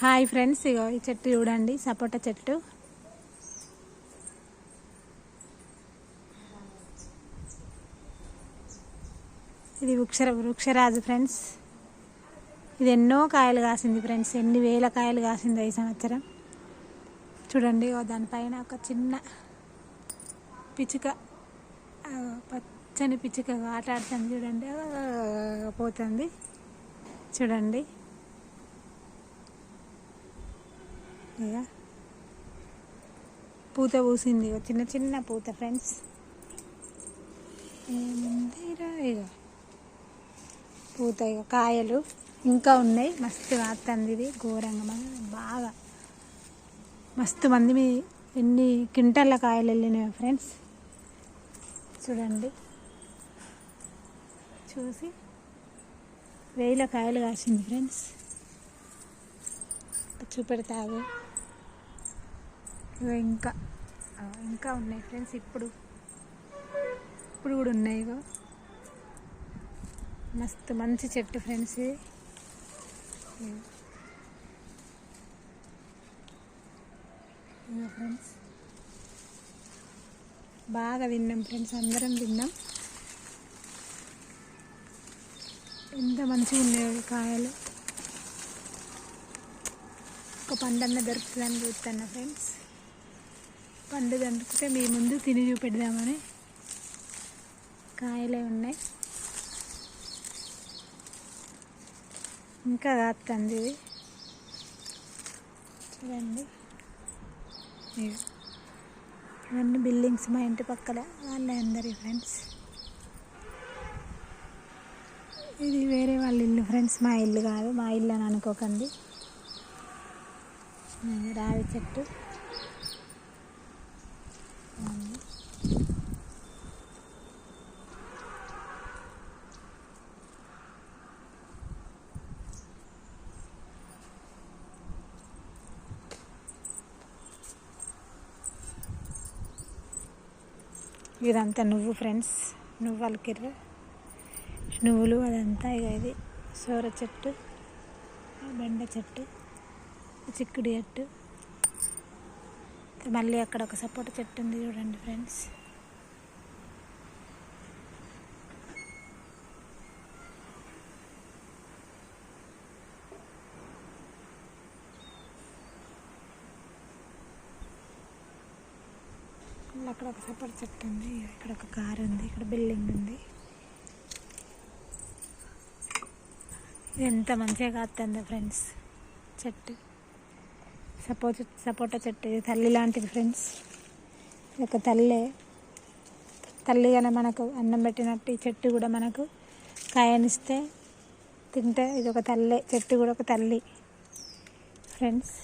Hi friends ఇగో ఈ చెట్టు చూడండి సపోటా చెట్టు. ఇది వృక్ష వృక్షరాజు ఫ్రెండ్స్. ఇది ఎన్నో కాయలు కాసింది ఫ్రెండ్స్ ఎన్ని వేల కాయలు కాసింది ఈ సంవత్సరం. చూడండి ఇగో దానిపైన ఒక చిన్న పిచ్చుక పచ్చని పిచ్చుక ఆటాడుతుంది చూడండి. పోతుంది. చూడండి. కదా? పూత పూసింది. ఇగో చిన్న చిన్న పూత ఫ్రెండ్స్ ఏముందిరా ఇక పూత ఇక కాయలు ఇంకా ఉన్నాయి. మస్తు వాతంది ఇది ఘోరంగా బాగా. మస్తు మంది మీ ఎన్ని క్వింటల్ల కాయలు వెళ్ళినాయి ఫ్రెండ్స్ చూడండి. చూసి వేల కాయలు కాసింది ఫ్రెండ్స్ చూపెడతాగు ఇంకా. ఇంకా ఉన్నాయి ఫ్రెండ్స్ ఇప్పుడు. ఇప్పుడు కూడా ఉన్నాయి ఇగో. మస్తు మంచి చెట్టు ఫ్రెండ్స్ ఇది. ఇగో. ఫ్రెండ్స్ బాగా తిన్నాం ఫ్రెండ్స్ అందరం తిన్నాం. ఎంత మంచిగా ఉన్నాయి కాయలు. ఒక పండన్న దొరుకుతుందని చూస్తున్నా ఫ్రెండ్స్ పండు దండుకుంటే మీ ముందు తిని చూపెడదామని. కాయలే ఉన్నాయి. ఇంకా కాస్తుంది ఇది. చూడండి. ఇవన్నీ బిల్డింగ్స్ మా ఇంటి పక్కల. వాళ్ళే అందరి ఫ్రెండ్స్. ఇది వేరే వాళ్ళ ఇల్లు ఫ్రెండ్స్. మా ఇల్లు కాదు. మా ఇల్లు అని అనుకోకండి. రావి చెట్టు. ఇదంతా నువ్వు ఫ్రెండ్స్. నువ్వు కిర్ర నువ్వులు అదంతా ఇక ఇది. సోర చెట్టు బెండ చెట్టు చిక్కుడు చెట్టు. మళ్ళీ అక్కడ ఒక సపోటా చెట్టు ఉంది చూడండి ఫ్రెండ్స్. మళ్ళీ అక్కడ ఒక సపోటా చెట్టు ఉంది. ఇక్కడ ఒక కారు ఉంది. ఇక్కడ బిల్డింగ్ ఉంది. ఎంత మంచిగా కాస్తుందో ఫ్రెండ్స్. చెట్టు. సపోజ్ సపోటా చెట్టు. ఇది తల్లి లాంటిది ఫ్రెండ్స్. ఇది ఒక తల్లే. తల్లిగానే మనకు అన్నం పెట్టినట్టు ఈ చెట్టు కూడా మనకు కాయనిస్తే తింటే ఇది ఒక తల్లే. చెట్టు కూడా ఒక తల్లి. ఫ్రెండ్స్.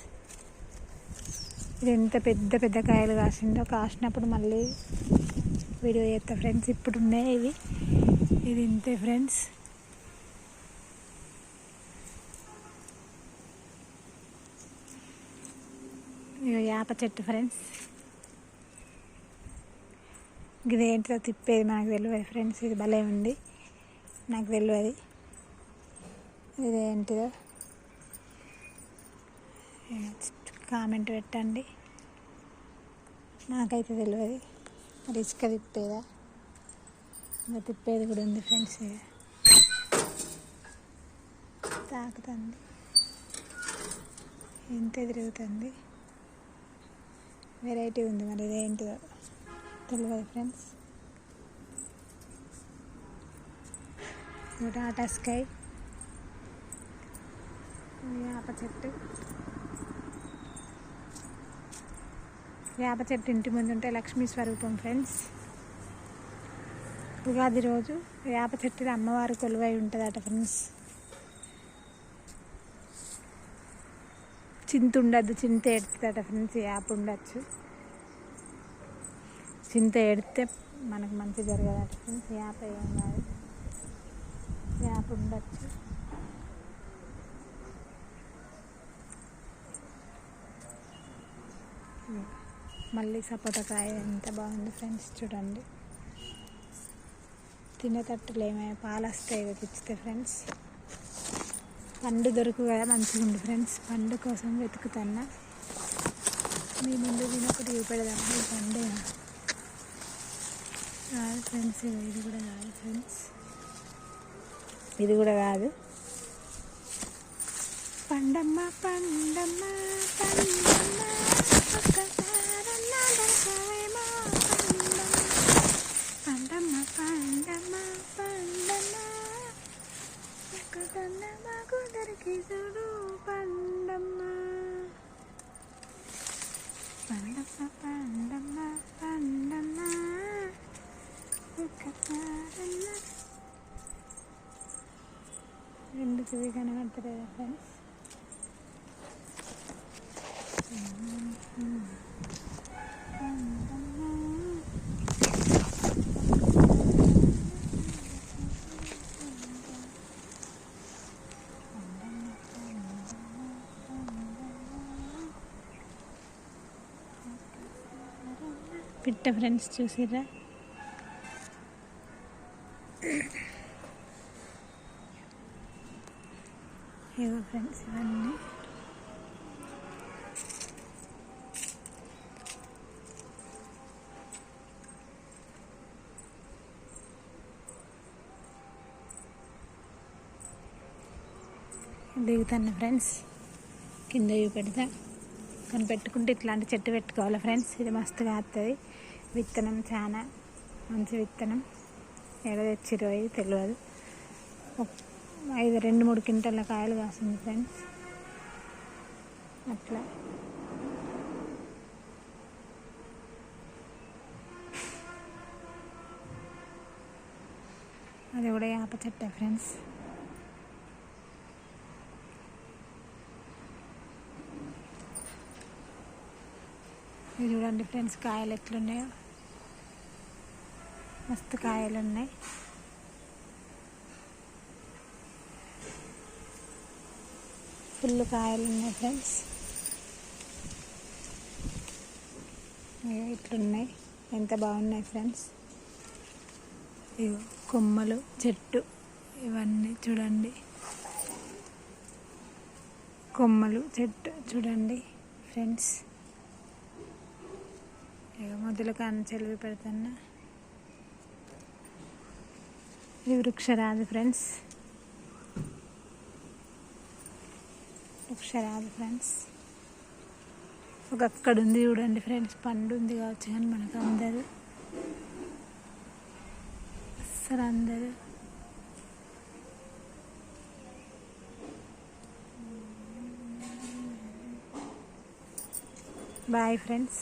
ఇది ఎంత పెద్ద పెద్ద కాయలు కాసిందో కాసినప్పుడు మళ్ళీ వీడియో చేస్తా ఫ్రెండ్స్ ఇప్పుడు ఉన్నాయి ఇవి. ఇది ఇంతే ఫ్రెండ్స్ ఇగో యాప చెట్టు ఫ్రెండ్స్ ఇది ఏంటో తిప్పేది మనకు తెలియదు ఫ్రెండ్స్ ఇది భలే ఉంది. నాకు తెలియదు. ఇది ఏంటిదో? కామెంట్ పెట్టండి. నాకైతే తెలియదు మరి ఇసుక తిప్పేదా? ఇంకా తిప్పేది కూడా ఉంది ఫ్రెండ్స్ తాకుతుంది. ఎంత తిరుగుతుంది వెరైటీ ఉంది మరి ఇదేంటిదో? తెలియదు ఫ్రెండ్స్. టాటా స్కై. వేప చెట్టు. వేప చెట్టు ఇంటి ముందు ఉంటే లక్ష్మీ స్వరూపం ఫ్రెండ్స్. ఉగాది రోజు వేప చెట్టు అమ్మవారు కొలువై ఉంటుందట ఫ్రెండ్స్. చింత ఉండద్దు చింత ఎడుతుందట ఫ్రెండ్స్ యాప్ ఉండొచ్చు. చింత ఎడితే మనకు మంచి జరగదట ఫ్రెండ్స్. యాప్ ఏం కాదు. యాప్ ఉండొచ్చు. మళ్ళీ సపోటా కాయ ఎంత బాగుంది ఫ్రెండ్స్ చూడండి. తినేటట్టులు ఏమైనా పాలు వస్తాయి పిచ్చితే ఫ్రెండ్స్. పండు దొరుకు కదా మంచిగా ఉంది ఫ్రెండ్స్. పండు కోసం వెతుకుతున్నా. మీ ముందు దీని ఒకటి చూపెడదాం. ఈ పండు కాదు ఫ్రెండ్స్ ఇది కూడా కాదు ఫ్రెండ్స్. ఇది కూడా కాదు. పండమ్మ పండమ్మ పండమ్మ ఒక్కసారన్నా దొరకవేమో పండమ్మ పండమ్మ పండమ్మ పండమ్మ ఒక్కసారన్నా మాకు దొరికి చూడు పండమ్మ పండమ్మ పండమ్మ పండమ్మ ఒక్కసారన్నా ఎందుకు ఇవి కనబడతలేదు ఫ్రెండ్స్ పిట్ట ఫ్రెండ్స్ చూసిరా ఏవో ఫ్రెండ్స్ ఇవన్నీ. దిగుతాను ఫ్రెండ్స్. కింద చూపెడతా. కానీ పెట్టుకుంటే ఇట్లాంటి చెట్టు పెట్టుకోవాలి ఫ్రెండ్స్. ఇది మస్తుగా వస్తుంది విత్తనం చాలా మంచి విత్తనం. ఎడ తెచ్చిరో ఇది తెలియదు ఐదు రెండు మూడు క్వింటల్ల కాయలు కాస్తుంది ఫ్రెండ్స్. అట్లా. అది కూడా యాప చెట్టే ఫ్రెండ్స్. ఇది చూడండి ఫ్రెండ్స్ కాయలు ఎట్లున్నాయో. మస్తు కాయలు ఉన్నాయి. ఫుల్ కాయలు ఉన్నాయి ఫ్రెండ్స్. ఇట్లున్నాయి ఎంత బాగున్నాయి ఫ్రెండ్స్? ఇగో కొమ్మలు చెట్టు ఇవన్నీ చూడండి. కొమ్మలు చెట్టు చూడండి ఫ్రెండ్స్. ఇక మొదలు కాంచెలు పెడుతున్నా ఇది వృక్షరాజు ఫ్రెండ్స్. వృక్షరాజు ఫ్రెండ్స్. ఒక అక్కడ ఉంది చూడండి ఫ్రెండ్స్. పండు ఉంది కావచ్చు కానీ మనకు అందరు. అస్సలు అందరు. Bye friends.